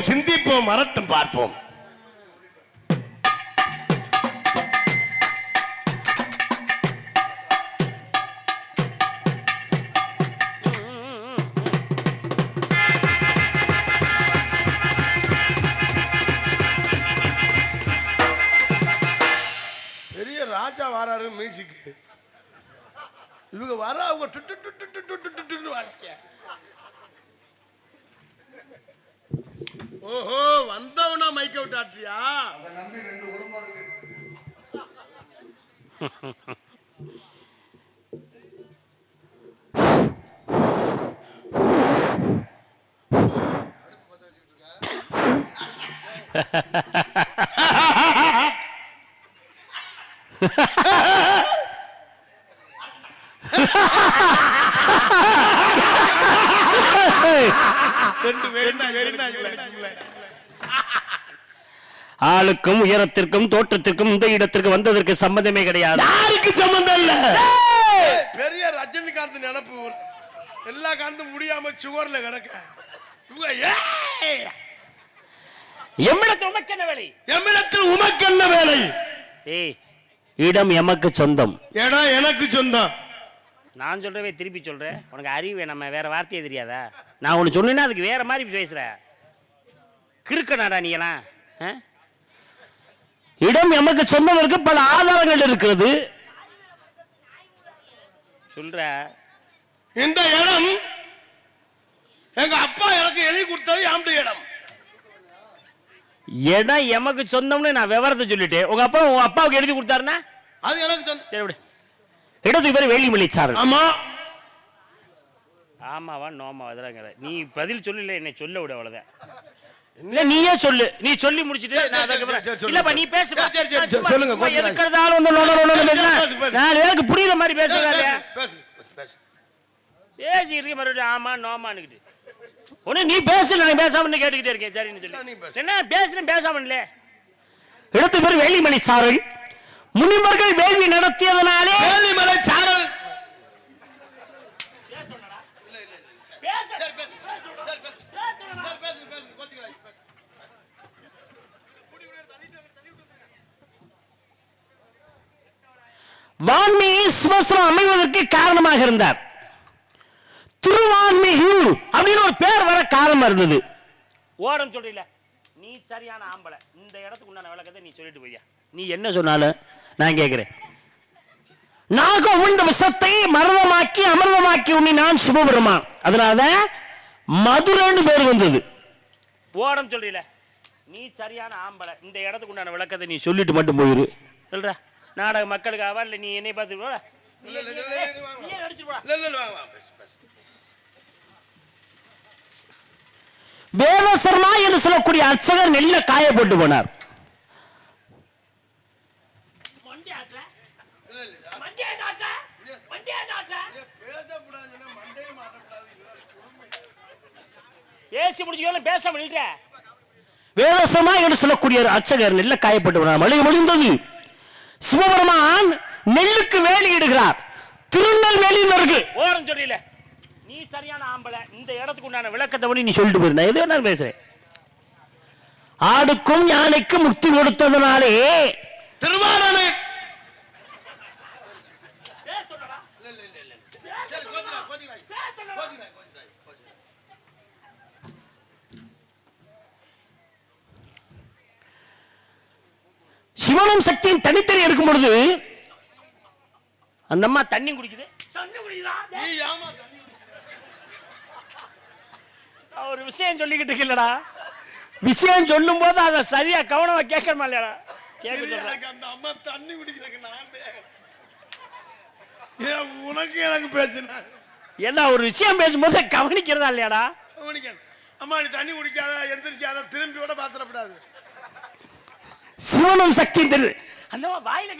சிந்திப்போம் சிந்திப்போம் வரட்டும் பார்ப்போம் பெரிய ராஜா வராரு மியூசிக்கு இவங்க வர அவங்க டுட்டு டுட்டு டுட்டு டுட்டு வாசிக்க ஓஹோ வந்தவனா மைக் அவுட் ஆட்டியா? ரெண்டு பேரும் ஆளுக்கும் உயரத்திற்கும் தோற்றத்திற்கும் இந்த இடத்திற்கு வந்ததற்கு சம்பந்தமே கிடையாது. யாருக்கு சம்பந்தம் இல்ல? பெரிய ரஜினிகாந்த் நினப்பு எல்லா காந்தும் முடியாம சுகர்ல கிடக்க! எம்மிடத்தில் உமக்கு என்ன வேலை? எம்மிடத்தில் உமக்கு என்ன வேலை? இடம் எமக்கு சொந்தம். இடம் எனக்கு சொந்தம். நான் சொல்றவே திருப்பி சொல்றேன் உனக்கு அறிவு நம்ம வேற வார்த்தையே தெரியாதா? நான் ஒன்று சொன்னேன்னா அதுக்கு வேற மாதிரி பேசுற. கிறுக்கனாடா நீ எல்லாம் ஆ? இடம் எமக்கு சொந்தம் இருக்கு பல ஆதாரங்கள் இருக்கிறது. சொல்ற. இந்த இடம் எங்க அப்பா எனக்கு எழுதி கொடுத்தது ஆம்பு இடம். இடம் எமக்கு சொந்தம்னு நான் விவரத்தை சொல்லிட்டேன். உங்க அப்பா உங்க அப்பாவுக்கு எழுதி கொடுத்தாருன்னா? அது எனக்கு சொந்தம் சரி விடு. இடத்துக்கு பேர் வேலிமல்லி சாரல் ஆமா. ஆமாவா நோமாவா நீ பதில் சொல்லல என்னை சொல்ல விட அவ்வளவுதான். இல்ல நீயே சொல்லு. நீ சொல்லி முடிச்சிட்டு சரி, நான் சரி, அதுக்கப்புறம் சரி. இல்லப்பா நீ பேசு சரி, சரி, சரி, சொல்லுங்க, வந்து புரியுற மாதிரி பேசுறாங்க பேசு, பேசு, பேசு. பேசி. இருக்க மறுபடியும் ஆமா நோமான்னுக்கிட்டு ஒண்ணு நீ பேசு நான் பேசாம கேட்டுக்கிட்டே இருக்கேன். சரின்னு நீ சொல்லி பேசு. என்ன பேசுறேன் பேசாம இல்ல. இடத்துக்கு பேர் வேலிமணி சாரல் முனிவர்கள் வேள்வி நடத்தியதனாலே வேலிமலை சாரல். வான்மீகி சிவஸ்வரம் அமைவதற்கு காரணமாக இருந்தார். திருவான்மியூர் அப்படின்னு ஒரு பேர் வர காரணமா இருந்தது. ஓடம் சொல்றீல நீ சரியான ஆம்பளை. இந்த இடத்துக்கு உண்டான விளக்கத்தை நீ சொல்லிட்டு போய்யா. நீ என்ன சொன்னாலும் நான் கேட்கிறேன் நாகம் உண்ட விஷத்தை மரணமாக்கி அமிர்தமாக்கி உண்ணி நான் சிவபெருமான். அதனால மதுரைன்னு பேர் வந்தது. ஓடம் சொல்றீல நீ சரியான ஆம்பளை. இந்த இடத்துக்கு உண்டான விளக்கத்தை நீ சொல்லிட்டு மட்டும் போயிரு. சொல்ற. நாடக மக்களுக்காக இல்லை நீ என்னை பார்த்து போடா. வேதசர்மா என்று சொல்லக்கூடிய அர்ச்சகர் நெல்ல காய போட்டு போனார். பேசி முடிச்சுக்கணும் பேச முடியல வேதசர்மா என்று சொல்லக்கூடிய ஒரு அர்ச்சகர் நெல்ல காயப்பட்டு மளிகை முடிந்தது சிவபெருமான் நெல்லுக்கு வேலியிடுகிறார் திருநெல்வேலியில் இருக்கு ஓரம் சொல்லல நீ சரியான ஆம்பளை இந்த இடத்துக்கு உண்டான விளக்கத்தை பண்ணி நீ சொல்லிட்டு போயிருந்த எது வேணாலும் பேசுறேன். ஆடுக்கும் யானைக்கும் முக்தி கொடுத்ததுனாலே திருவாரனை சிவனும் சக்தியும் தனித்தனி இருக்கும் பொழுது அந்த அம்மா தண்ணி குடிக்குது. தண்ணி குடிக்குதா? நீ ஏமா தண்ணி நான் ஒரு விஷயம் சொல்லிக்கிட்டு இருக்கலடா விஷயம் சொல்லும் போது அதை சரியா கவனமா கேட்கணுமா இல்லையாடா? கேட்க சரி, சொல்றேன். எனக்கு அந்த அம்மா தண்ணி குடிக்கிறதுக்கு நான் ஏன் உனக்கு எனக்கு பேசுனா ஏன்னா ஒரு விஷயம் பேசும்போது கவனிக்கிறதா இல்லையாடா? கவனிக்கணும். அம்மா நீ தண்ணி குடிக்காத எந்திரிக்காத திரும்பி கூட பாத்திரப்படாது. சிவனும் சக்தியும் தெரியுது அந்த வாயில.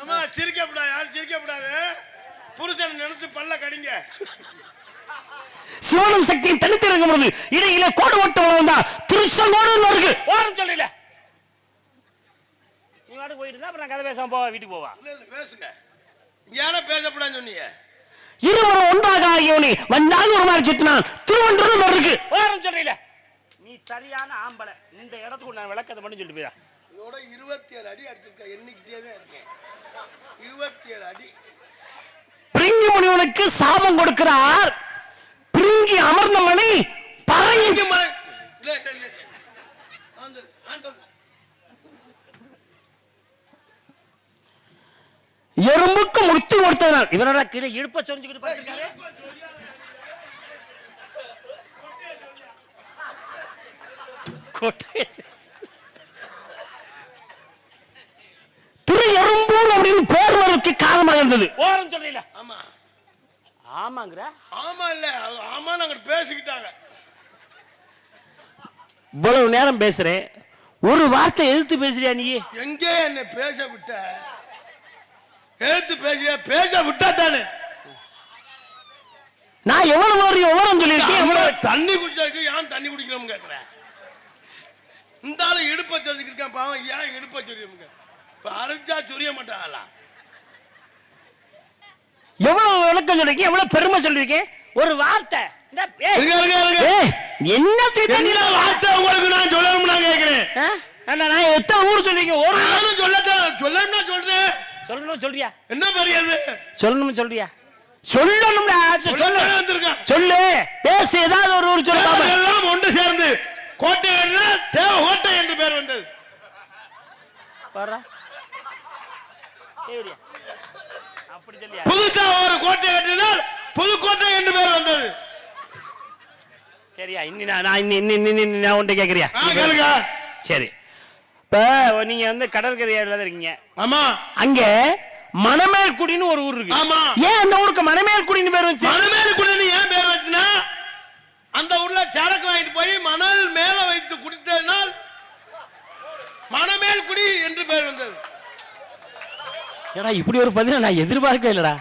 அம்மா சிரிக்கப்படாது யாரும் சிரிக்கப்படாது. புருஷன் நினைச்சு பல்ல கடிங்க. சிவனும் சக்தியும் தனித்து இருக்கும் பொழுது இடையில கோடு ஓட்டு வந்தா திருச்செங்கோடு இருக்கு. ஓரம் சொல்லல. நீ பாட்டுக்கு போயிட்டு இருந்தா அப்புறம் நான் கதை பேசாம போவா வீட்டுக்கு போவா. இல்ல இல்ல பேசுங்க. இங்க யாரா பேசப்படான்னு சொன்னீங்க. இருவரும் ஒன்றாக ஆகியோனி வந்தாங்க ஒரு மாதிரி சுத்தினான் திருவன்றது இருக்கு. வாரம் சொல்றீல நீ சரியான ஆம்பளை. இந்த இடத்துக்கு நான் விளக்கத்தை மட்டும் சொல்லிட்டு போயிடா. இதோட இருபத்தி ஏழு அடி அடிச்சிருக்கேன் எண்ணிக்கிட்டே தான் இருக்கேன். இருபத்தி ஏழு அடி. பிரிங்கி முனிவனுக்கு சாபம் கொடுக்கிறார். பிரிங்கி அமர்ந்த மணி பறையும் இங்க ம- இல்ல, இல்ல, இல்ல. ஆண்டல், ஆண்டல். எறும்புக்கு முத்து கொடுத்தனால் இவனோட கீழே இழுப்ப சொரிஞ்சுக்கிட்டு பார்த்திருக்காரு திரு எறும்பூர் அப்படின்னு பேர் வரதுக்கு காரணமாக இருந்தது. ஓரம் சொல்றீல ஆமா. ஆமாங்கிற? ஆமா இல்ல ஆமா நாங்க பேசிக்கிட்டாங்க. இவ்வளவு நேரம் பேசுறேன். ஒரு வார்த்தை எதிர்த்து பேசுறியா நீ? எங்கே என்னை பேச விட்ட? ஏத்து பேசிய பேச விட்டா தானே? நான் எவ்வளவு ஒரு விவரம் சொல்லியிருக்கேன்? எவ்வளவு தண்ணி குடிச்சதுக்கு ஏன் தண்ணி குடிக்கிறோம் கேக்குறேன்? இந்த ஆளு இடுப்ப சொல்லிருக்கான் பாவம் ஏன் இடுப்ப சொல்லியும் இப்ப அரைச்சா சொரிய மாட்டாங்களா எவ்வளவு விளக்கம் சொல்லிருக்கேன் எவ்வளவு பெருமை சொல்லிருக்கேன் ஒரு வார்த்தை. என்ன வார்த்தை உங்களுக்கு நான் சொல்லணும் நான்? அண்ணா, நான் எத்தனை ஊர் சொல்லிருக்கேன் ஒரு நானும் சொல்லத்தான் சொல்லணும்னா சொல்றேன். சொல்லணும் சொல்றியா? என்ன பெரியது சொல்லணும் சொல்றியா? சொல்லணும்டா சொல்லு. வந்திருக்கான். சொல்லு. பேசு ஏதாவது ஒரு ஊர் சொல்லு. எல்லாம் ஒன்று சேர்ந்து கோட்டை என்ன தேவ கோட்டை என்று பேர் வந்தது. புதுசா ஒரு கோட்டை கட்டினால் புதுக்கோட்டை என்று பேர் வந்தது. சரியா இன்னி நான் நான் இன்னி இன்னி இன்னி நான் உன்ட்ட கேக்குறியா? ஆ, கேளுங்க. சரி. இப்ப நீங்க வந்து கடற்கரையில இருக்கீங்க. ஆமா. அங்க மணமேல்குடின்னு ஒரு ஊர் இருக்கு. ஆமா. ஏன் அந்த ஊருக்கு மணமேல்குடின்னு பேர் வந்துச்சு மணமேல் குடின்னு ஏன் பேர் வச்சுனா அந்த ஊர்ல சரக்கு வாங்கிட்டு போய் மணல் மேல வைத்து குடித்ததனால் மணமேல் குடி என்று பேர் வந்தது. ஏடா இப்படி ஒரு பதில நான் எதிர்பார்க்கவே இல்லடா.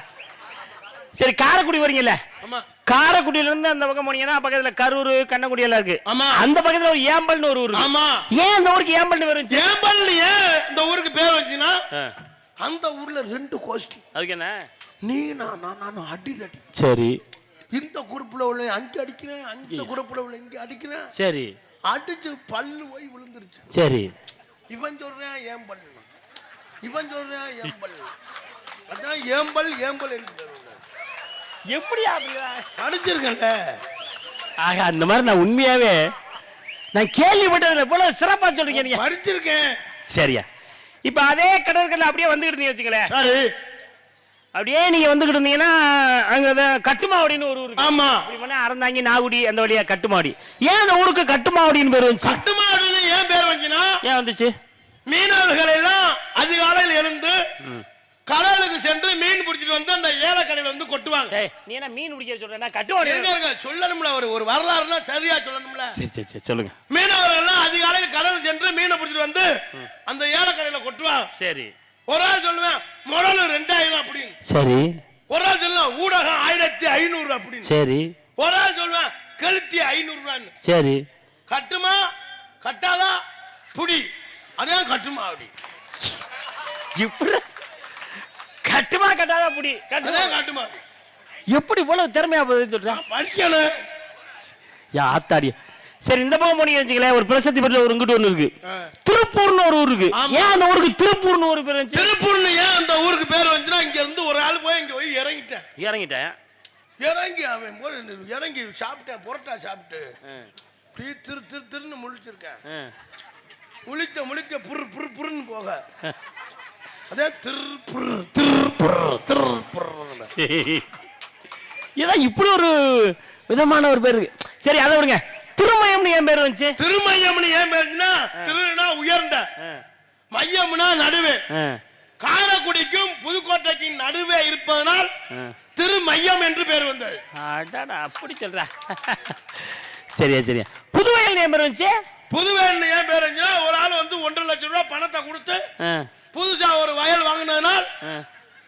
சரி காரைக்குடி வரீங்கல்ல ஆமா. காரைக்குடியில இருந்து அந்த பக்கம் போனீங்கன்னா பக்கத்துல கரூர் கண்ணக்குடி எல்லாம் இருக்கு. ஆமா. அந்த பக்கத்துல ஒரு ஏம்பல்னு ஒரு ஊர் ஆமா. ஏன் அந்த ஊருக்கு ஏம்பல்னு பேர் வந்துச்சு? ஏம்பல் ஏன் இந்த ஊருக்கு பேர் வச்சுனா ஆ, அந்த ஊர்ல ரெண்டு கோஷ்டி அதுக்கு என்ன? நீ நான் நான் நான் அடி அடி. சரி. இந்த குரூப்ல உள்ள அங்க அடிக்கிறேன் அந்த குரூப்ல உள்ள இங்க அடிக்கிறேன். சரி. அடிச்சு பல்லு போய் விழுந்துருச்சு. சரி. இவன் சொல்றான் ஏம்பல். இவன் சொல்றான் ஏம்பல். அதான் ஏம்பல் ஏம்பல் என்று பேர் வந்தது. எப்படி அப்படியா அடிச்சிருக்கேன்ல ஆக அந்த மாதிரி நான் உண்மையாவே நான் கேள்விப்பட்டதுல போல சிறப்பா சொல்றீங்க நீங்க. படிச்சிருக்கேன். சரியா. இப்ப அதே கடற்கரையில் அப்படியே வந்துகிட்டு இருந்தீங்க வச்சுங்களேன் சரி. அப்படியே நீங்க வந்துகிட்டு இருந்தீங்கன்னா அங்க கட்டுமாவடின்னு ஒரு ஊர் இருக்கு. ஆமா. அறந்தாங்கி நாகுடி அந்த வழியா கட்டுமாவடி. ஏன் அந்த ஊருக்கு கட்டுமாவடின்னு பேர் வந்துச்சு? கட்டுமாடுன்னு ஏன் பேர் வந்துச்சுன்னா ஏன் வந்துச்சு? மீனவர்கள் எல்லாம் அதிகாலையில் எழுந்து கடலுக்கு சென்று மீன் பிடிச்சிட்டு வந்து அந்த ஏலக்கடையில் வந்து கொட்டுவாங்க. டேய் நீ என்ன மீன் பிடிக்க சொல்றேன்னா கட்டுமாவடி இருங்க சொல்லணும்ல ஒரு ஒரு வரலாறுனா சரியா சொல்லணும்ல? சரி சரி சரி சொல்லுங்க. மீனவர்கள் எல்லாம் அதிகாலையில் கடல் சென்று மீனை பிடிச்சிட்டு வந்து அந்த ஏலக்கடையில கொட்டுவாங்க சரி. ஒரு ஆள் சொல்லுவேன் முதல்ல ரெண்டாயிரம் அப்படின்னு. சரி. ஒரு ஆள் சொல்லுவேன் ஊடகம் ஆயிரத்தி ஐநூறு அப்படின்னு. சரி. ஒரு ஆள் சொல்லுவேன் கழுத்தி ஐநூறு ரூபான்னு சரி. கட்டுமா? கட்டாதா? புடி. அதான் கட்டுமா அப்படி. இப்படி கட்டுமா கட்டாத புடி. கட்டுமா. அப்படி எப்படி இவ்வளவு திறமையா பதில் சொல்றேன் யா ஆத்தாடி. சரி இந்த பக்கம் போனீங்க வச்சுங்களேன் ஒரு பிரசத்தி பெற்ற ஒரு இங்கிட்டு ஒண்ணு இருக்கு. திருப்பூர்னு ஒரு ஊர் இருக்கு. ஏன் அந்த ஊருக்கு திருப்பூர்னு ஒரு பேர் திருப்பூர்னு ஏன் அந்த ஊருக்கு பேர் வந்துச்சுன்னா இங்க இருந்து ஒரு ஆள் போய் இங்க போய் இறங்கிட்டேன். இறங்கிட்டேன். இறங்கி அவன் இறங்கி சாப்பிட்டேன் புரோட்டா சாப்பிட்டு. அப்படியே திரு திரு திருன்னு முழிச்சிருக்கேன். முழிக்க முழிக்க புரு புரு புருன்னு போக. அதே திரு புரு திரு புரு திரு புரு ஏதான் இப்படி ஒரு விதமான ஒரு பேர் சரி அதை விடுங்க. திருமயம்னு ஏன் பேர் வந்துச்சு. திருமையம்னு ஏன் பேருன்னா திருனா உயர்ந்த. மையம்னா நடுவே. காரைக்குடிக்கும் புதுக்கோட்டைக்கும் நடுவே இருப்பதனால். திருமையம் என்று பேர் வந்தது. அடாடா அப்படி சொல்ற. சரியா சரியா. புதுவையில் ஏன் பேர் வந்துச்சு. புதுவேன்னு ஏன் பேர் இருந்துச்சுன்னா ஒரு ஆள் வந்து ஒன்றரை லட்சம் ரூபாய் பணத்தை கொடுத்து. புதுசா ஒரு வயல் வாங்கினதுனால் ஆ.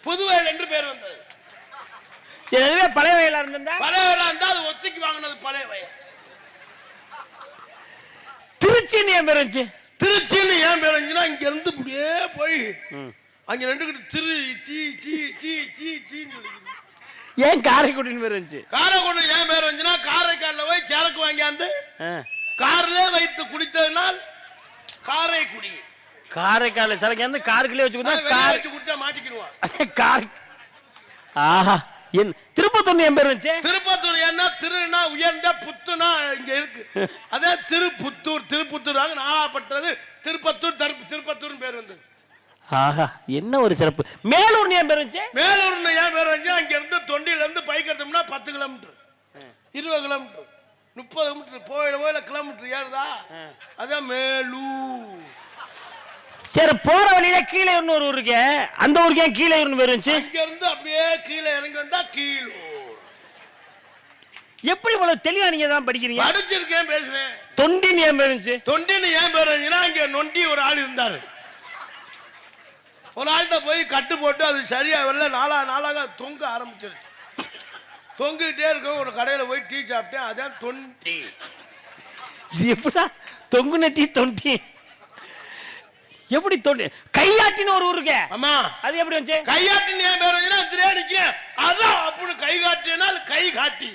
புதுவயல் என்று பேர் வந்தது. சரி அதுவே பழைய வயலா இருந்திருந்தா? பழைய வயலா இருந்தா அது ஒத்திக்கு வாங்கினது பழைய வயல். திருச்சின்னு ஏன் பேர் வந்துச்சு? திருச்சின்னு ஏன் பேர் வந்துச்சுன்னா இங்க இருந்து இப்படியே போய் அங்க ரெண்டுகிட்டு திரு சீ சீ சீ சீ சீன்னு. ஏன் காரைக்குடின்னு பேர் இருந்துச்சு காரைக்குடி ஏன் பேர் வந்துச்சுன்னா காரைக்கால்ல போய் சரக்கு வாங்கியாந்து. கார்ல வைத்து குடித்ததுனால் காரைக்குடி. காரைக்கால சரக்கு வந்து காருக்குள்ளே வச்சு கொடுத்தா கார் வச்சு குடிச்சா மாட்டிக்கிடுவான். கார் ஆஹா என் திருப்பத்தூர் என் பேர் இருந்துச்சு திருப்பத்தூர் ஏன்னா திருனா உயர்ந்த புத்துனா இங்க இருக்கு. அதே திருப்புத்தூர் திருப்புத்தூர் நாளாப்பட்டது திருப்பத்தூர் தரு திருப்பத்தூர்னு பேர் வந்தது. ஆஹா என்ன ஒரு சிறப்பு. மேலூர் என் பேர் இருந்துச்சு மேலூர்னு ஏன் பேர் வந்து அங்க இருந்து தொண்டியில இருந்து பைக்கிறதுனா பத்து கிலோமீட்டர். இருபது கிலோமீட்டர். முப்பது கிலோமீட்டர். போயிட போயில கிலோமீட்டர் ஏறுதா? அதான் மேலூர். சரி போற வழியில கீழே இன்னொரு ஊர் இருக்கே அந்த ஊருக்கு ஏன் கீழே பேர் இருந்துச்சு இங்க இருந்து அப்படியே கீழே இறங்கி வந்தா கீழூர். எப்படி இவ்வளவு தெளிவா நீங்க தான் படிக்கிறீங்க? படிச்சிருக்கேன் பேசுறேன்? தொண்டின்னு என் பேர் இருந்துச்சு தொண்டின்னு ஏன் பேர் வந்துச்சுன்னா அங்க நொண்டி ஒரு ஆள் இருந்தாரு. ஒரு ஆள்கிட்ட போய் கட்டு போட்டு அது சரியா வரல நாளா நாளாக தொங்க ஆரம்பிச்சிருச்சு. தொங்கிட்டே இருக்க ஒரு கடையில போய் டீ சாப்பிட்டேன் அதான் தொண்டி. இது எப்படா தொங்கு நட்டி தொண்டி. எப்படி தொண்டி? கையாட்டின்னு ஒரு ஊர் இருக்கே ஆமா. அது எப்படி வந்துச்சு? கையாட்டின்னு ஏன் பேர் வந்துச்சுன்னா திரையா நிக்கிறேன். அதான் அப்படின்னு கை காட்டினால் கை காட்டி.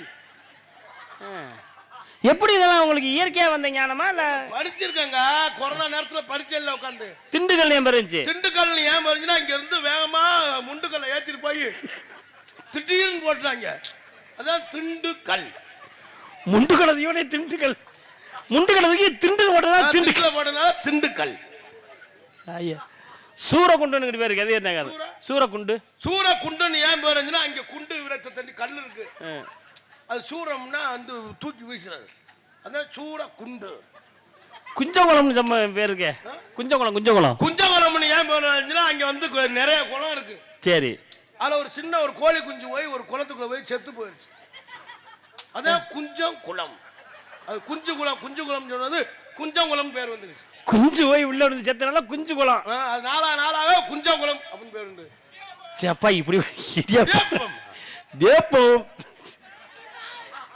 எப்படி இதெல்லாம் உங்களுக்கு இயற்கையா வந்த ஞானமா இல்ல? படிச்சிருக்கேங்க. கொரோனா நேரத்துல படிச்சல உட்காந்து. திண்டுக்கல் பேர் இருந்துச்சு திண்டுக்கல் ஏன் வருதுன்னா இங்க இருந்து வேகமா முண்டுக்கல்ல ஏத்திட்டு போய் திடீர்னு போட்டுறாங்க அதான் திண்டுக்கல். முண்டுக்கல் இவனே திண்டுக்கல். முண்டுக்கலதுக்கு திண்டு ஓட்டதா திண்டுக்கல் போட்டனால திண்டுக்கல். ஐயா. சூரகுண்டுன்னு பேருக்கு அது? என்ன? சூரகுண்டு. சூர குண்டுன்னு ஏன் பேர் வந்துன்னா அங்க குண்டு விரத்த தண்ணி கல் இருக்கு. அது சூரம்னா வந்து தூக்கி வீசுறது. அதான் சூர குண்டு குஞ்சகுளம்னு சம்ம பேர் இருக்கே. குஞ்சகுளம் குஞ்சகுளம். குஞ்சகுளம்னு ஏன் பேர் வந்துச்சுன்னா அங்க வந்து நிறைய குளம் இருக்கு. சரி. அதுல ஒரு சின்ன ஒரு கோழி குஞ்சு போய் ஒரு குளத்துக்குள்ள போய் செத்து போயிடுச்சு அதான் குஞ்சம் குளம் அது குஞ்சு குளம் குஞ்சு குளம் சொன்னது குஞ்சங்குளம் பேர் வந்துருச்சு. குஞ்சு போய் உள்ள இருந்து செத்தனால குஞ்சு குளம். நாளா நாளாக குஞ்சங்குளம் அப்படின்னு பேர் உண்டு. சே, அப்பா இப்படி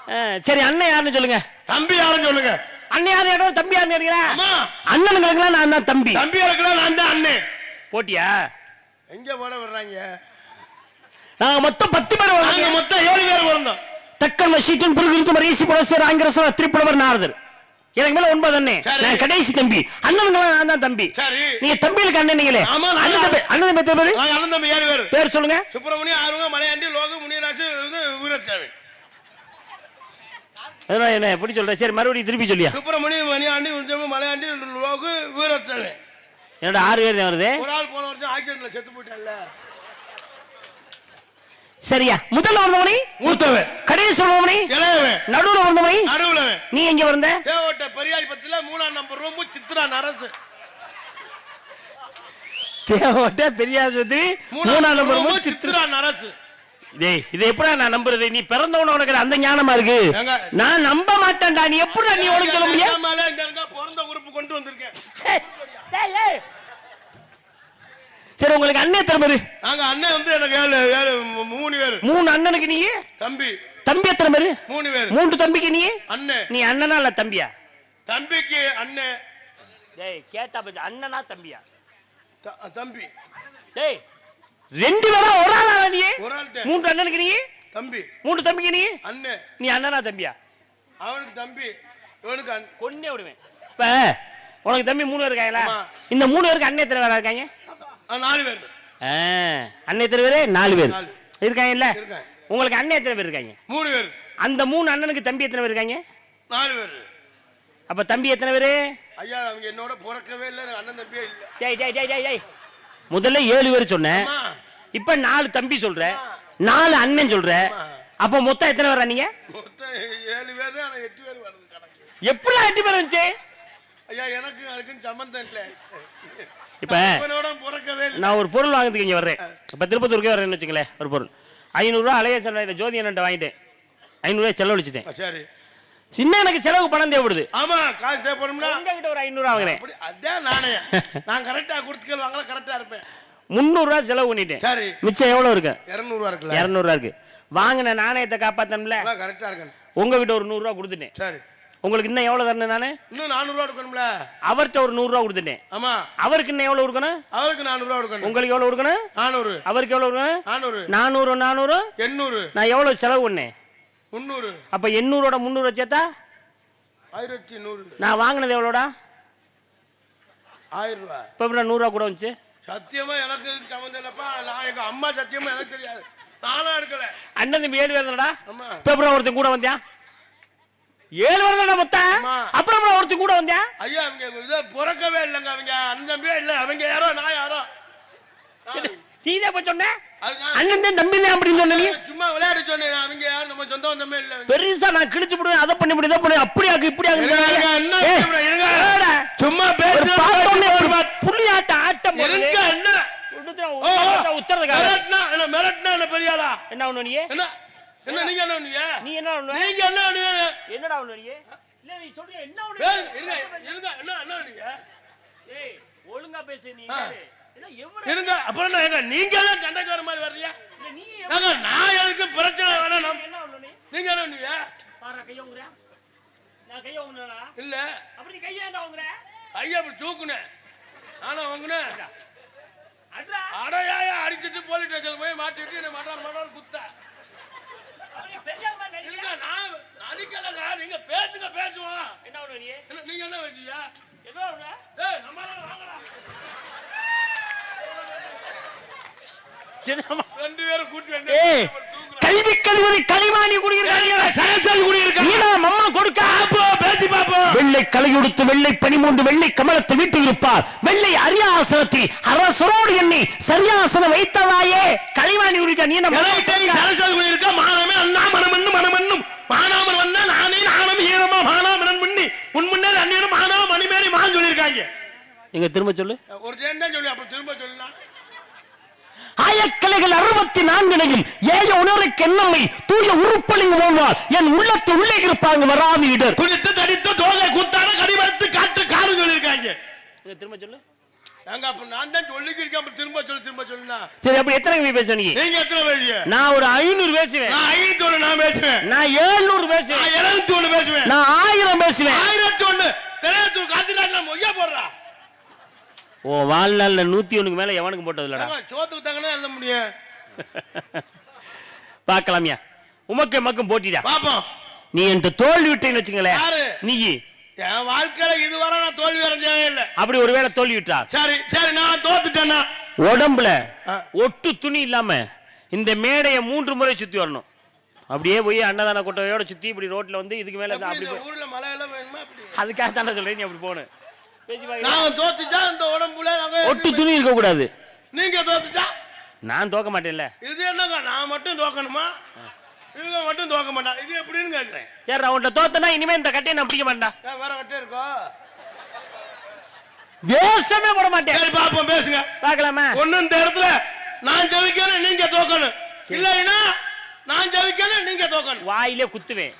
ஆ, சரி அண்ணன் யாருன்னு சொல்லுங்க. தம்பி யாருன்னு சொல்லுங்க. அண்ணன் யாரு யாரும் தம்பி யாருன்னு அம்மா. அண்ணனுங்களுக்குலாம் நான் தான் தம்பி. தம்பி இருக்கலாம் நான் தான் அண்ணன். போட்டியா? எங்க போட வர்றாங்க நாங்க மொத்தம் பத்து பேர் நாங்க மொத்தம் ஏழு பேர் பிறந்தோம் தக்கன் வசீட்டன் புருகிருத்து மரேசி புலசர் ஆங்கிரசர் திரிப்புலவர் நாரதர். எனக்கு மேல ஒன்பது அண்ணன் சரி. நான் கடைசி தம்பி. அண்ணனுங்களாம் நான் தான் தம்பி. சரி. நீங்க தம்பிகளுக்கு அண்ணன் நீங்களே ஆமா, நான் அண்ணன் தம்பி அண்ணன். தம்பி எத்தனை பேரு? நாங்க அண்ணன் தம்பி ஏழு பேர். பேர் சொல்லுங்க. சுப்பிரமணியம் ஆறுமுக மலையாண்டி லோக முனியராசு இது வீரத்தேவை. அதெல்லாம் என்ன எப்படி சொல்ற? சரி மறுபடியும் திருப்பி சொல்லியா? சுப்பிரமணியம் மணியாண்டி மலையாண்டி லோகு வீரத்தேவை. என்னோட ஆறு பேர் வருது. ஒரு ஆள் போன வருஷம் ஆக்சிடென்ட்ல செத்து போயிட்டான்ல. சரியா. முதல்ல வந்தவனி? மூத்தவன். கடைசி வந்தவனி? நடுவுல வந்தவனி நடுவுலவன் நீ எங்க வந்த தேவட்ட பெரியாய் பத்தில மூணாம் நம்பர் ரூம் சித்ரா நரசு. தேவட்ட பெரிய ஆஸ்பத்திரி மூணாம் நம்பர் சித்திர சித்ரா நரசு. டேய் இதை எப்படா நான் நம்புறது? நீ பிறந்தவன உனக்கு அந்த ஞானமா இருக்கு? நான் நம்ப மாட்டேன்டா. நீ எப்படிடா நீ உனக்கு சொல்ல முடியும்? பிறந்த உறுப்பு கொண்டு வந்திருக்கேன். சரி உங்களுக்கு அண்ணன் எத்தனை பேரு நாங்க அண்ணன் வந்து எனக்கு ஏழு மூணு பேர். மூணு அண்ணனுக்கு நீ? தம்பி. தம்பி எத்தனை பேரு? மூணு பேர். மூன்று தம்பிக்கு நீ? அண்ணன் நீ அண்ணனா இல்ல தம்பியா? தம்பிக்கு அண்ணன் டேய் கேட்டா பத்தி அண்ணனா தம்பியா? தம்பி. டேய் ரெண்டு பேரா ஒரு ஆளா நீ? ஒரு ஆள். மூன்று அண்ணனுக்கு நீ? தம்பி. மூன்று தம்பிக்கு நீ? அண்ணன் நீ அண்ணனா தம்பியா? அவனுக்கு தம்பி. இவனுக்கு கொன்னே விடுவேன். இப்ப உனக்கு தம்பி மூணு பேர் இருக்காங்களா. இந்த மூணு பேருக்கு அண்ணன் எத்தனை பேரா இருக்காங்க? நாலு பேர். அண்ணன் எத்தனை பேரு? நாலு பேர். இருக்காங்க. இல்ல. உங்களுக்கு அண்ணன் எத்தனை பேர் இருக்காங்க? மூணு பேர். அந்த மூணு அண்ணனுக்கு தம்பி எத்தனை பேர் இருக்காங்க? நாலு பேர். அப்ப தம்பி எத்தனை பேரு? ஐயா அவங்க என்னோட பிறக்கவே இல்லை அண்ணன் தம்பியே இல்லை. டேய் டேய் டேய் டேய் டேய். முதல்ல ஏழு பேர் சொன்னேன் இப்ப நாலு தம்பி சொல்ற. நாலு அண்ணன் சொல்ற. அப்ப மொத்தம் எத்தனை பேர் நீங்க மொத்தம் ஏழு பேர் ஆனால் எட்டு பேர் வருது கணக்கு. எப்படி எட்டு பேர் வந்துச்சு? ஐயா எனக்கு அதுக்குன்னு சம்மந்தம் இல்லை. இப்ப நான் ஒரு பொருள் வாங்குறதுக்கு இங்க வர்றேன். இப்ப திருப்பத்தூருக்கே வர்றேன்னு வச்சுங்களேன் ஒரு பொருள். ஐநூறுரூவா அலைய செலவு ஜோதி அண்ணன் வாங்கிட்டேன். ஐநூறுரூவா செலவழிச்சிட்டேன். சரி. சின்ன எனக்கு செலவுக்கு பணம் தேவைப்படுது. ஆமா காசு தேவைப்படும்னா உங்ககிட்ட ஒரு ஐநூறுரூவா வாங்குறேன். அப்படி அதான் நானே. நான் கரெக்டா கொடுத்துக்கள் வாங்கல கரெக்டா இருப்பேன். முந்நூறுரூவா செலவு பண்ணிட்டேன். சரி. மிச்சம் எவ்வளோ இருக்கு? இரநூறுவா இருக்குல்ல? இரநூறுவா இருக்கு. வாங்கின நாணயத்தை காப்பாத்தணும்ல. அதான் கரெக்டா இருக்கேன் உங்ககிட்ட ஒரு நூறுரூவா கொடுத்துட்டேன். சரி. உங்களுக்கு இன்னும் எவ்வளவு தரணும் நானு? இன்னும் நானூறு ரூபா கொடுக்கணும்ல. அவர்கிட்ட ஒரு நூறு ரூபா கொடுத்துட்டேன். ஆமா. அவருக்கு இன்னும் எவ்வளவு கொடுக்கணும்? அவருக்கு நானூறு ரூபா கொடுக்கணும். உங்களுக்கு எவ்வளவு கொடுக்கணும்? நானூறு. அவருக்கு எவ்வளவு கொடுக்கணும்? நானூறு. நானூறு நானூறு? எண்ணூறு. நான் எவ்வளவு செலவு பண்ணேன்? முந்நூறு. அப்ப எண்ணூறோட முந்நூறு சேர்த்தா? ஆயிரத்தி நூறு. நான் வாங்கினது எவ்வளோடா ஆயிரம் ரூபா இப்போ நூறுரூவா கூட வந்துச்சு? சத்தியமா எனக்கு சம்மந்தம் இல்லப்பா. நான் எங்க அம்மா சத்தியமா எனக்கு தெரியாது. நானும் எடுக்கல. அண்ணன் தம்பி ஏழு பேர் தானடா? இப்போ ஒருத்தன் கூட வந்தியா? ஏழு தானே மொத்தம். அப்புறம் ஒருத்தன் கூட வந்தியா ஐயா அவங்க இதை பிறக்கவே இல்லைங்க அவங்க. அந்தம்பியே இல்லை. அவங்க யாரோ நான் யாரோ. நீ தான் போய் சொன்ன? அது நான். அண்ணன் தம்பி தான் அப்படின்னு சொன்ன சும்மா விளையாட சொன்னேன். அவங்க யாரும் நம்ம சொந்த வந்தமே இல்லை. பெருசா நான் கிழிச்சு விடுவேன் அதை பண்ணி இதை பண்ணி அப்படி ஆக்கு இப்படி ஆக்கு சும்மா ஒரு பேசுறது பார்த்தோன்னே ஒரு ஒரு புள்ளி ஆட்டம். இருங்க என்ன உத்தரதுக்காக. மிரட்டினா என்ன மிரட்டினா என்ன பெரிய ஆளா? என்ன ஒண்ணு நீ? என்ன? என்ன நீங்க என்ன பண்ணுவீங்க? நீ என்ன ஒண்ணு நீங்க என்ன பண்ணுவீங்க? என்னடா நீ இல்ல நீ சொல்றியா என்ன ஏய், இருங்க இருங்க என்ன என்ன பண்ணுவீங்க? ஏய் ஒழுங்கா பேசு நீ? என்ன இருங்க அப்புறம் என்ன ஏங்க நீங்க தான் சண்டைக்கார மாதிரி வர்றீங்க? இல்ல, நீ ஏங்க நான் எதுக்கு பிரச்சனை வேணாம் என்ன நீங்க என்ன பண்ணுவீங்க? பாரு கைய உங்குற. நான் கைய உங்குறேனா? இல்ல. அப்படி நீ கைய ஏன்டா உங்குற? கையை அப்படி தூக்குனேன் நானும் வாங்கினேன் அட்ரா அடையாய அடிச்சிட்டு போலீஸ் ஸ்டேஷன் போய் மாட்டிட்டு என்ன மட்டார் மட்டார் குத்தா அப்படியே பெரிய ஆள் மாதிரி இருங்க. நான் அடிக்கலங்க நீங்க பேசுங்க பேசுவோம். என்ன நீ? என்ன நீங்க என்ன வச்சீங்க என்ன ஒண்ணு? ஏய் நம்ம வாங்கடா. சின்னம்மா. ரெண்டு பேரும் கூட்டி வந்து ஏய் கல்வி கல்வி களிமானி குடியிருக்காங்க. மம்மா கொடுக்க. பேசி பாப்போம் வெள்ளை கலையுடுத்து வெள்ளை பனிமூன்று வெள்ளை கமலத்தை வீட்டில் இருப்பார். வெள்ளை அரியாசனத்தை அரசரோடு எண்ணி சரியாசனம் வைத்தவாயே. களிவாணி குடிக்க நீ? சரசல் குடியிருக்க? மானமே அண்ணா மனமண்ணு மனமண்ணும். மானாமன் வந்தா நானே நானும் ஈரமா மானாமனன் முன்னி. உன் முன்னே அந்நியனும் மானா மணிமேரி மான் சொல்லியிருக்காங்க. எங்க திரும்ப சொல்லு. ஒரு டைம் தான் சொல்லி அப்ப திரும்ப சொல்லலாம் ஆயக்கலைகள் அறுபத்தி நான்கினையும் ஏய உணருக்கு என்னம்மை தூய உருப்பலிங்க போவார் என் உள்ளத்து உள்ளே இருப்பாங்க வராது இடர். குடித்து தடித்து தோகை கூத்தாட கடிவடுத்து காட்டு காரு சொல்லியிருக்காங்க. திரும்ப சொல்லு. அப்ப நான் தான் சொல்லிக்கிருக்கேன் அப்ப திரும்ப சொல்லு திரும்ப சொல்லுனா சரி அப்ப எத்தனை கவி பேச நீங்க? எத்தனை பேசுவீங்க? நான் ஒரு ஐநூறு பேசுவேன். நான் ஒண்ணு நான் பேசுவேன். நான் ஏழ்நூறு பேசுவேன். நான் எழுநூத்தி ஒண்ணு பேசுவேன். நான் ஆயிரம் பேசுவேன். ஆயிரத்தி ஒண்ணு திரையத்தூர் காத்திராஜ் மொய்யா போடுறா. ஓ வாழ்நாள்ல நூத்தி ஒண்ணுக்கு மேல எவனுக்கு போட்டது இல்லடா சோத்துக்கு தாங்கன்னா எழுத முடியும் பார்க்கலாமியா. உமக்கு மக்கும் போட்டிடா. பாப்போம். நீ என்கிட்ட தோல்வி விட்டேன்னு வச்சுங்களேன் யாரு? நீ. என் வாழ்க்கையில இதுவரை நான் தோல்வி அடைஞ்சதே இல்லை. அப்படி ஒருவேளை தோல்வி விட்டா? சரி சரி நான் தோத்துட்டேன்னா? உடம்புல. ஒட்டு துணி இல்லாம இந்த மேடையை மூன்று முறை சுத்தி வரணும். அப்படியே போய் அன்னதான கொட்டையோட சுத்தி இப்படி ரோட்ல வந்து இதுக்கு மேல அப்படி அதுக்காக தானே சொல்றேன் நீ அப்படி போன பேசி பாரு. நான் தோத்துட்டா இந்த உடம்புல ஒட்டு துணி இருக்க கூடாது. நீங்க தோத்துட்டா? நான் தோக்க மாட்டேன்ல. இது என்னங்க நான் மட்டும் தோக்கணுமா? இவங்க மட்டும் தோக்க மாட்டான் இது எப்படின்னு கேக்குறேன். சரி நான் உன்ட்ட தோத்தனா இனிமே இந்த கட்டையை நான் பிடிக்க மாட்டேன் வேற வட்டே இருக்கோ? போட மாட்டேன். சரி பாப்போம் பேசுங்க. பார்க்கலாமா? ஒண்ணு இந்த இடத்துல நான் ஜெயிக்கணும் நீங்க தோக்கணும். இல்லைன்னா நான் ஜெயிக்கணும் நீங்க தோக்கணும். வாயிலே குத்துவேன்.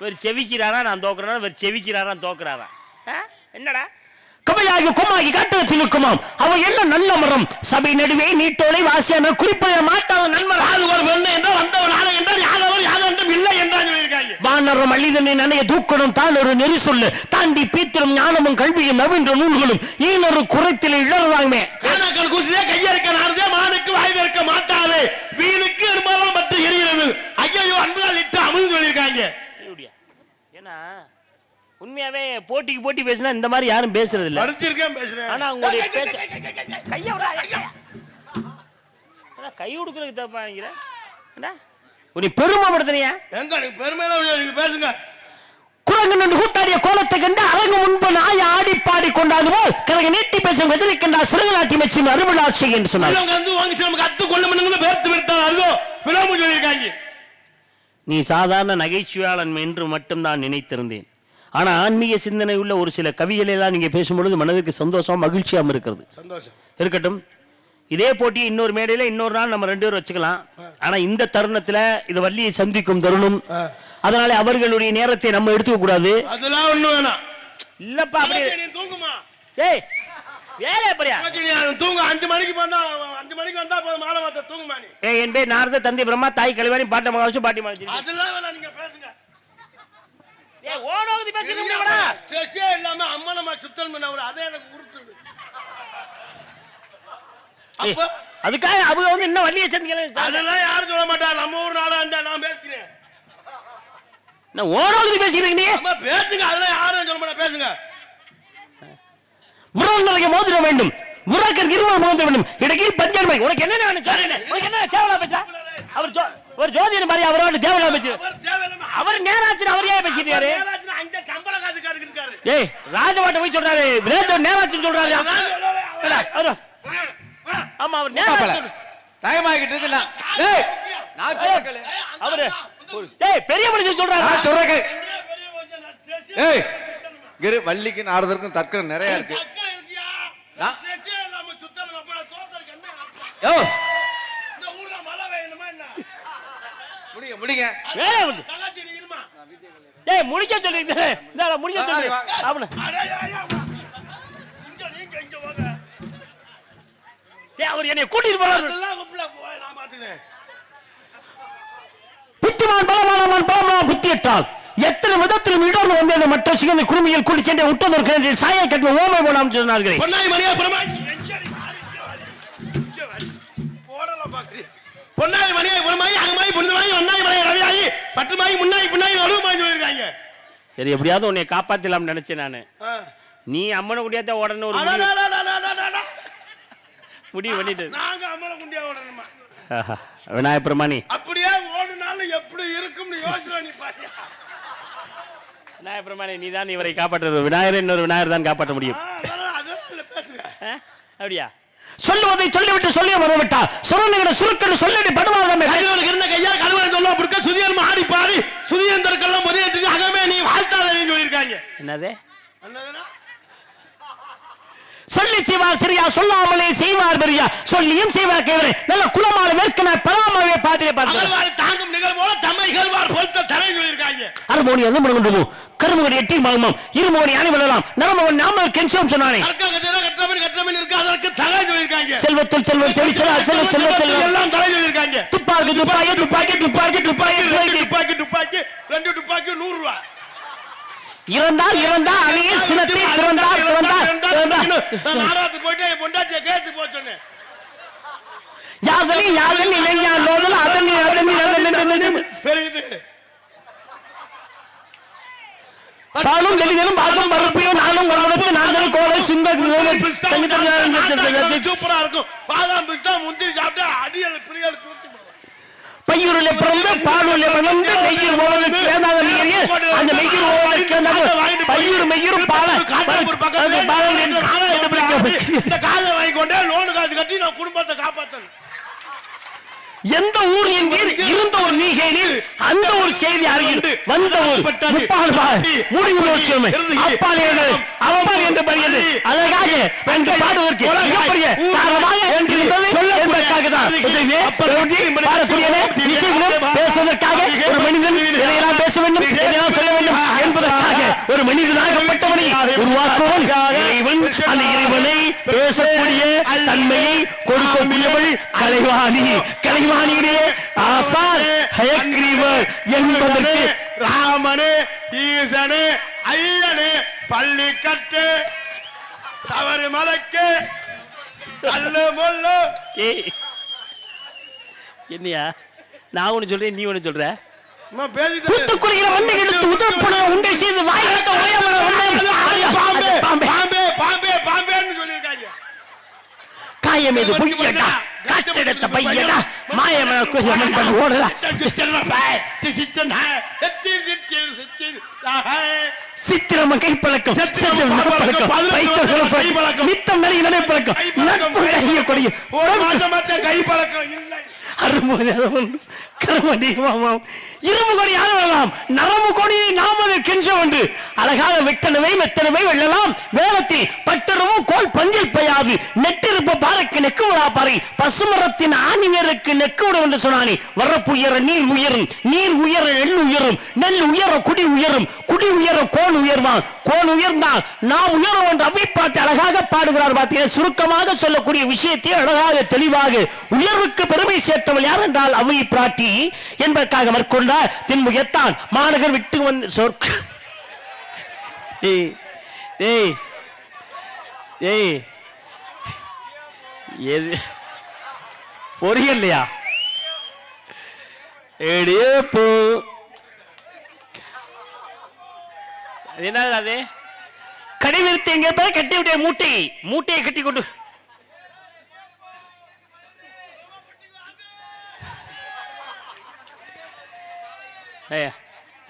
இவர் செவிக்கிறாரா நான் தோக்குறேனா? இவர் செவிக்கிறாரா தோக்குறாரா? ஆ? என்னடா? கமையாகி குமாகி காட்டத்தில் இருக்குமாம் அவ என்ன நல்ல மரம்? சபை நடுவே நீட்டோலை வாசியான குறிப்பிட மாட்டாத நன்மரம் அது ஒரு பெண்ணு என்றால் வந்தவன் ஆலை என்றால் யாதவர் யாதென்றும் இல்லை என்றால் சொல்லியிருக்காங்க. வானரம் அழிதனை நனைய தூக்கணும் தான் ஒரு நெறி சொல்லு. தாண்டி பீத்திரம் ஞானமும் கல்வியும் நவீன்ற நூல்களும் ஈனொரு குறைத்தில் இழறாமே காணாக்கள் கூசிலே கையறுக்க நாடுதே மானுக்கு வாய் திறக்க மாட்டாது. வீணுக்கு அனுபவம் பற்றி எரிகிறது. ஐயோ அன்புகள் இட்டு அமுது சொல்லியிருக்காங்க. ஏன்னா உண்மையாவே போட்டிக்கு போட்டி பேசினா இந்த மாதிரி யாரும் பேசுறது இல்ல. படிச்சிருக்கேன் பேசுறேன். ஆனா உங்களுடைய பேச்ச கைய விடா, கை கொடுக்கறதுக்கு தப்பா நினைக்கிறேன் ஏண்டா? உன்னை பெருமைப்படுத்தினியா? எங்க நீங்க பெருமையில பேசுங்க. குரங்கு நின்று கூத்தாடிய கோலத்தை கண்டு அரங்கு முன்பு நாய ஆடி பாடி கொண்டாது போல் கரங்க நீட்டி பேசும் வெதலிக்கின்றார் சிறுகலாட்டி மெச்சும் அருவிழாட்சி என்று சொன்னார். வந்து வாங்கி கொள்ளும் பேர்த்து விட்டால் அதுவும் விடாம சொல்லியிருக்காங்க. நீ சாதாரண நகைச்சுவையாளன் என்று மட்டும்தான் நினைத்திருந்தேன். ஆனா ஆன்மீக சிந்தனை உள்ள ஒரு சில கவிகளை எல்லாம் நீங்க பேசும்பொழுது மனதிற்கு சந்தோஷம் மகிழ்ச்சியாம இருக்கிறது. சந்தோஷம். இருக்கட்டும். இதே போட்டி இன்னொரு மேடையில இன்னொரு நாள் நம்ம ரெண்டு பேரும் வச்சுக்கலாம். ஆனா இந்த தருணத்துல இது வள்ளியை சந்திக்கும் தருணம். அதனால அவர்களுடைய நேரத்தை நம்ம எடுத்துக்க கூடாது அதெல்லாம் ஒண்ணு வேணாம். இல்லப்பா அப்படி தூங்குமா? ஏய் வேலை எப்படியா? தூங்க. அஞ்சு மணிக்கு வந்தா அஞ்சு மணிக்கு வந்தா போதும். மாலை மாத்த தூங்குமா நீ? ஏய் என் பேர் நாரத தந்தை பிரம்மா. தாய் கழிவாணி பாட்ட மகாவிஷ்ணு பாட்டி மகாவிஷ்ணு அதெல்லாம் வேணாம். நீங்க பேசுங்க. ஏய் ஓடோகுதி பேசிட்டு ட்ரெஸ்ஸே இல்லாம அம்மனமா சுத்தம் பண்ண அவர் அதை எனக்கு உறுத்துது அப்ப? அதுக்காக அவங்க வந்து இன்னும் வள்ளிய சந்திக்கல அதெல்லாம் யாரும் சொல்ல மாட்டா. நம்ம ஊர் நாடா இருந்தா நான் பேசுறேன். நான் ஓடோகுதி பேசிக்கிறீங்க நீ அம்மா பேசுங்க. அதெல்லாம் யாரும் சொல்ல மாட்டா. பேசுங்க. உறவுகளுக்கு மோதிர வேண்டும். உறக்கருக்கு இருவர் மோதிர வேண்டும். இடையில் பஞ்சன்மை உனக்கு என்ன வேணும்? உனக்கு என்ன தேவையில்லாம பேசா அவர் ஜோ- ஒரு ஜோதியர் மாதிரி அவரோட தேவலாம் பேச்சு அவர் நேராச்சு அவர் ஏன் பேசிட்டாரு ஏய் ராஜவாட்ட போய் சொல்றாரு. விலேஜ் நேராச்சுன்னு சொல்றாரு. ஆமா அவர் நேராச்சு டைம் ஆகிட்டு இருக்குண்ணா ஏய் நான் கேட்கல அவரு ஏய் பெரிய மனுஷன் சொல்றாரு. நான் சொல்றேன் ஏய் கிரு வள்ளிக்கு நாரதருக்கும் தர்க்கம் நிறைய இருக்கு. நான் ஏய் முடிங்க. வேலை வந்து. ஏய் முடிக்க சொல்லிருக்கேன் இந்த முடிக்க சொல்லி. அவனு அடே, ஐயா, இங்க நீங்க இங்க வாங்க. ஏய் அவர் என்னை கூட்டிட்டு போறாரு. அதெல்லாம் கூப்பிடல, போய் நான் பாத்துக்கிறேன். புத்திமான் பலமானவன் பலமான் புத்தியிட்டால் எத்தனை விதத்திலும் இடர்ந்து வந்தது மற்ற சிகந்த குடும்பியில் கூட்டி சென்ற உட்டதற்கு சாயை கட்டி ஓமை போடாமல் சொன்னார்கள் பொன்னாய் மணியாய் புறமாயி அகமாயி புனிதமாயி ஒன்னாய் மலையை ரவியாயி பட்டுமாயி முன்னாய் பின்னாய் நடுவுமாய் சொல்லியிருக்காங்க. சரி எப்படியாவது உன்னை காப்பாற்றலாம்னு நினைச்சேன் நான். நீ அம்மனை குடியாத்த உடனே ஒரு முடிவு. பண்ணிட்டு. நாங்க அம்மனை குண்டியா உடனுமா விநாயக பெருமானி. அப்படியே ஓடுனாலும் எப்படி இருக்கும் யோசனை விநாயக பெருமானி நீ தான் இவரை காப்பாற்றுறது. விநாயகர் இன்னொரு விநாயகர் தான் காப்பாற்ற முடியும். அப்படியா? சொல்லுவதை சொல்லிவிட்டு சொல்லி வரவிட்டார் சுரணுகிற சுருக்கன்னு சொல்லி படுவார் நம்ம கையோடு இருந்த கையா கழுவனை சொல்ல புடுக்க சுதியன் மாறி பாடி சுதியந்தருக்கெல்லாம் முதலத்துக்கு அகமே நீ வாழ்த்தாத சொல்லியிருக்காங்க. என்னது? சொல்லி செய்வார் சரியா? சொல்லாமலே செய்வார் பெரியா? சொல்லியும் செய்வார் கேவரே. நல்ல குலமான வேர்க்கன பராமவே பாதிலே பார்த்து அகழ்வாரை தாங்கும் நிகழ்வோல தம்மை இகழ்வார் பொறுத்த தரை சொல்லியிருக்காங்க. அருமோனி எந்த முடங்குண்டு கருமகடி எட்டி மகமம் இருமோனி அணி விழலாம் நரமகன் நாம கென்சம் சொன்னானே. கற்றவன் கற்றவன் இருக்கு? அதற்கு தலை சொல்லியிருக்காங்க. செல்வத்தில் செல்வம் செவி செல்வ செல்வ செல்வத்தில் எல்லாம் தலை சொல்லியிருக்காங்க. துப்பாக்கி துப்பாக்கி துப்பாக்கி துப்பாக்கி துப்பாக்கி. துப்பாக்கி துப்பாக்கி ரெண்டு துப்பாக்கி நூறு ரூபாய் இறந்தார் இறந்தார் அணியே சினத்தை திறந்தார் நாடாத்துக்கு போயிட்டு பொண்டாட்டிய கேட்டு போக சொன்னேன். யாதனி யாதனி இளைஞா லோதல அதனி அதனி அதனி பெருகுது. பாலும் நெடுகளும் பாலும் பரப்பியும் நானும் வளர்த்து நாங்கள் கோலை சுங்க சங்கத்தில் சூப்பரா இருக்கும். பாதாம் பிஸ்தா முந்திரி சாப்பிட்டா அடியல் பிரியல். பையூரில் பிறந்து பாலூரில் பிறந்து மெய்யூர் போவதற்கு வேண்டாத நீர் அந்த மெய்யூர் போவதற்கு பையூர் மெய்யூர் பாலை. காலை வாங்கி கொண்டே லோன் காசு கட்டி நான் குடும்பத்தை காப்பாற்றணும் எந்த ஊர் என்கீழ் இருந்த ஒரு நீகையில் அந்த ஒரு செய்தி அறியும் வந்த முப்பால் பால் முடிவு நோச்சுமை அப்பால் அப்பால் என்று பறியது அதற்காக பெண்கள் பாடுவதற்கு மிகப்பெரிய காரணமாக என்பதற்காக தான். பாடக்கூடியவே, நிச்சயங்களும் பேசுவதற்காக ஒரு மனிதன் எதையெல்லாம் பேச வேண்டும் எதையெல்லாம் சொல்ல வேண்டும் என்பதற்காக. ஒரு மனிதனாகப்பட்டவனை உருவாக்குவன் இறைவன் அந்த இறைவனை பேசக்கூடிய தன்மையை கொடுக்கக்கூடியவள் கலைவாணி. கலைவாணியிலே ஆசான் ஹயக்ரீவர் என்பதற்கு ராமனு ஈசனு ஐயனு பள்ளி கட்டு தவறு மலைக்கு அல்லு முள்ளு. ஏய் என்னையா? நான் ஒண்ணு சொல்றேன் நீ ஒண்ணு சொல்ற? குத்துக்குளிக்கிற மண்ணை எடுத்து உதற்புண உண்டை செய்து வாய்க்கு பாம்பே பாம்பே பாம்பே பாம்பேன்னு சொல்லியிருக்காங்க காயம் இது பொய்யடா காட்டெடுத்த பையடா மாயமன குசி மண்பல் ஓடலா சித்திரம கைப்பழக்கம் சித்திரம் நகப்பழக்கம் வைத்தர்களும் கைப்பழக்கம் நித்தம் நிறைய நினைப்பழக்கம் நட்பு கொடிய கைப்பழக்கம் இல்லை அரும்பு கருமதி மாமாம் இரும்பு கொடி யார் வெல்லலாம்? நரம்பு கொடியை நாம் அது கென்ற ஒன்று. அழகாக வெட்டனவை மெத்தனவை வெல்லலாம். வேலத்தில் பட்டரவும் கோல் பஞ்சில் பெய்யாது. நெட்டிருப்ப பாறைக்கு நெக்கு விழா பாறை. பசுமரத்தின் ஆணி வேருக்கு நெக்கு விடும் என்று சொன்னானே. வரப்பு உயர நீர் உயரும். நீர் உயர நெல் உயரும். நெல் உயர குடி உயரும். குடி உயர கோல் உயர்வான். கோல் உயர்ந்தால் நாம் உயரும் என்று அவைப்பாட்டு அழகாக பாடுகிறார் பார்த்தீங்கன்னா சுருக்கமாக சொல்லக்கூடிய விஷயத்தை அழகாக தெளிவாக. உயர்வுக்கு பெருமை சேர்த்தவள் யார் என்றால் அவை பிராட்டி என்பதற்காக மேற்கொண்டார் தின்முகத்தான் மாநகர் விட்டு வந்து சொற்க டேய் டேய் பொரியல்லையா அது என்னது அது? கடை நிறுத்தி எங்க போய் கட்டி விட்டே மூட்டை மூட்டையை கட்டி கொண்டு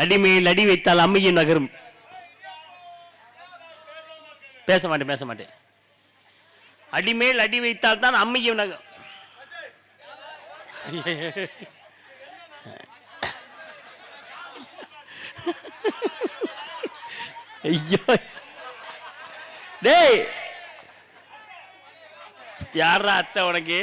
அடிமையில் அடி வைத்தால் அம்மையும் நகரும். பேச மாட்டேன் பேச மாட்டேன். அடிமேல் அடி வைத்தால் தான் அம்மையும் நகரும். ஐயோ. டேய். யாரா அத்தை உனக்கு?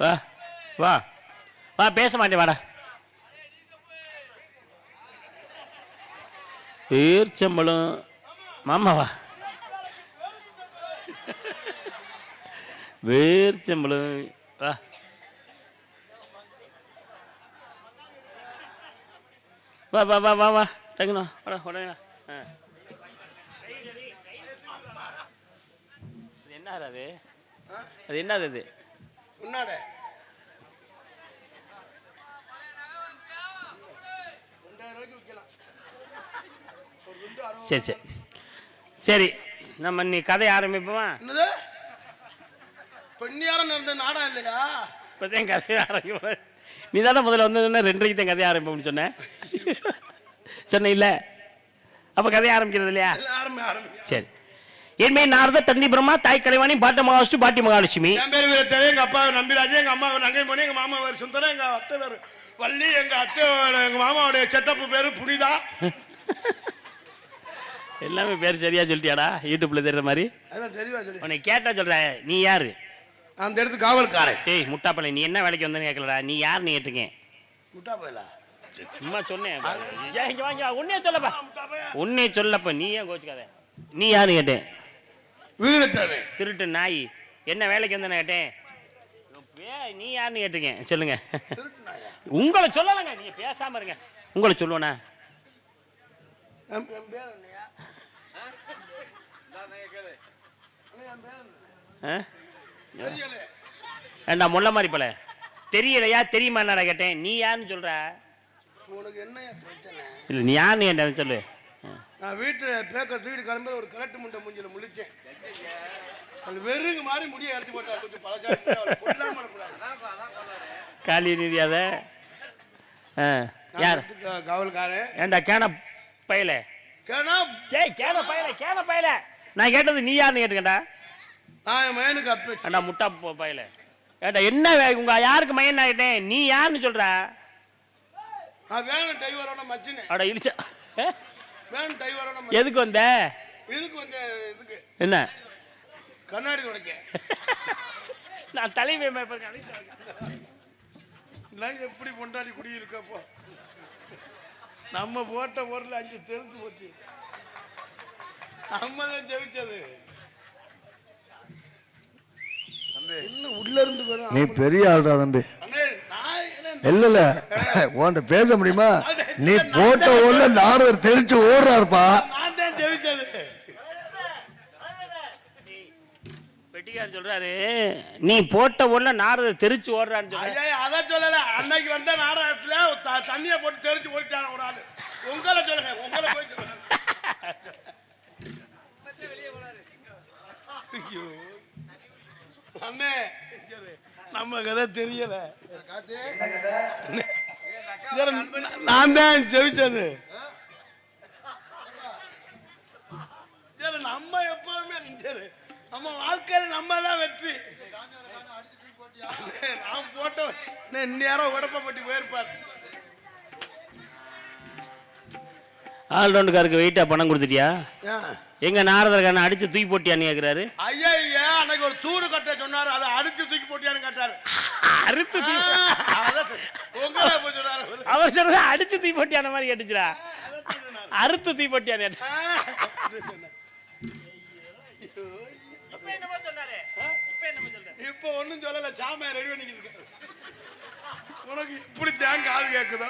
வா வா. வா பேச மாட்டேன் வாடா. பேர்ச்சம்பளம். மாமாவா வேர்ச்சம்பளம் வா. வா வா வா வா வா. தங்கணும் வாடா உடனே ஆ. அது என்ன அது? அது என்னது அது? சரி சரி. சரி நம்ம நீ கதையை ஆரம்பிப்போமா? பெண்ணியாரம் நடந்த நாடகம் இல்லையா? இப்போதான் கதையை ஆரம்பிப்போம். நீ தானே முதல்ல வந்து ரெண்டரைக்கு தான் கதையை ஆரம்பிப்போம்னு சொன்னேன் சொன்ன இல்லை? அப்போ கதையை ஆரம்பிக்கிறது இல்லையா? ஆரம்பி சரி என்மே நாரத தந்தி பிரம்மா தாய் கலைவாணி பாட்ட மகாவிஷ்ணு பாட்டி மகாலட்சுமி. என் பேர் வீரத்தேவை எங்க அப்பா நம்பிராஜ் எங்க அம்மா நங்கை மணி எங்க மாமா பேர் சுந்தரம் எங்க அத்தை பேர் வள்ளி எங்க அத்தை எங்க மாமாவுடைய செட்டப்பு பேரு புனிதா. எல்லாமே பேர் சரியா சொல்லிட்டியாடா? யூடியூப்ல தெரியுற மாதிரி? அதான் தெளிவா சொல்லி. உன்னை கேட்டா சொல்ற நீ யாரு? அந்த இடத்து காவல்காரன். டேய் முட்டாப்பளை நீ என்ன வேலைக்கு வந்தேன்னு கேட்கலடா நீ யார் நீ கேட்டிருக்கேன் முட்டா போயிலா? சும்மா சொன்னேன். ஏன் இங்க வாங்க உன்னே சொல்லப்பா. உன்னே சொல்லப்ப நீ ஏன் கோச்சுக்காத? நீ யாருன்னு கேட்டேன்? வீரத்தேவை திருட்டு நாய். என்ன வேலைக்கு வந்தேன்னு கேட்டேன். நீ யாருன்னு கேட்டிருக்கேன். சொல்லுங்க. உங்களை சொல்லலைங்க. நீங்க பேசாம இருங்க. உங்களை சொல்லுவேண்ணா. என்ன? ஏண்டா முள்ள மாதிரி போல? தெரியலையா? தெரியுமா என்னடா கேட்டேன். நீ யாருன்னு சொல்ற? உனக்கு பிரச்சனை? இல்லை நீ யாருன்னு கேட்டேன் சொல்லு. நான் வீட்டுல பேக்க தூக்கிட்டு கிளம்பி ஒரு கரெக்ட் முண்டை மூஞ்சில முழிச்சேன். அது வெறுங்க மாதிரி முடிய எடுத்து போட்டா கொஞ்சம் அனுப்புறாங்க காலி நீதியாத? யார்? காவல்காரன். ஏண்டா கேன பயல? கேனா? ஏய் கேன பயல கேன பயல. நான் கேட்டது நீ யாருன்னு கேட்டுக்கண்டா? நான் மயனுக்கு அப்பேச்சு. ஏண்டா முட்டா பயல? ஏண்டா என்ன உங்க யாருக்கு மையன் நான் கேட்டேன் நீ யாருன்னு சொல்ற? நான் வேணும் டிரைவரோட மச்சினேன். அட இடிச்ச. ஆ? வேணும் டிரைவரோட எதுக்கு வந்த? இதுக்கு வந்து? இதுக்கு என்ன? கண்ணாடி உடைக்க நான் தலைமை எல்லாம் எப்படி பொண்டாடி குடி இருக்கப்போ நம்ம போட்ட பொருள் அஞ்சு தெரிஞ்சு போச்சு. நம்ம தான் ஜெயிச்சது. நீ பெரிய ஆள்டா தம்பி. நான் இல்ல இல்ல. உன்கிட்ட பேச முடியுமா? நீ போட்ட உள்ள நாரதர் தெரிச்சு ஓடுறாருப்பா. நான் தான் ஜெயிச்சது வெட்டிக்கார் சொல்றாரு நீ போட்ட உள்ள நாரத தெரிச்சு ஓடுறான்னு சொல்ற ஐயா அதான் சொல்லல. அன்னைக்கு வந்த நாடகத்துல த- தண்ணிய போட்டு தெரிஞ்சு ஓடிட்டாங்க ஒரு ஆளு. உங்களை சொல்லுங்க உங்களை போய் சொல்லுங்க. ஐயோ. அண்ணே நம்ம கதை தெரியல. நான் நான் தான் ஜெயிச்சது. சரி நம்ம எப்பவுமே சரி. நம்ம வாழ்க்கையில நம்ம தான் வெற்றி. நான் போட்ட அண்ணே, இந்நேரம் உடப்பப்பட்டி போயிருப்பார். ஆல்ரவுண்டுக்காருக்கு வெயிட்டா பணம் கொடுத்துட்டியா? எங்க நாரதர்காரன் அடிச்சு தூக்கி போட்டியான்னு கேக்குறாரு. ஐயா ஐயா அன்னைக்கு ஒரு தூரு கட்ட சொன்னாரு. அதை அடிச்சு அறுத்து சொன்னாரு அவரு. சொல்றது அடிச்சு தூக்கி போட்டியான மாதிரி கேட்டுச்சுடா. அறுத்து சொன்னாரு. இப்ப ஒண்ணும் சொல்லல சாமியா ரெடி பண்ணிக்கிட்டு இருக்காரு. உனக்கு எப்படி தேங்க காது கேக்குதோ?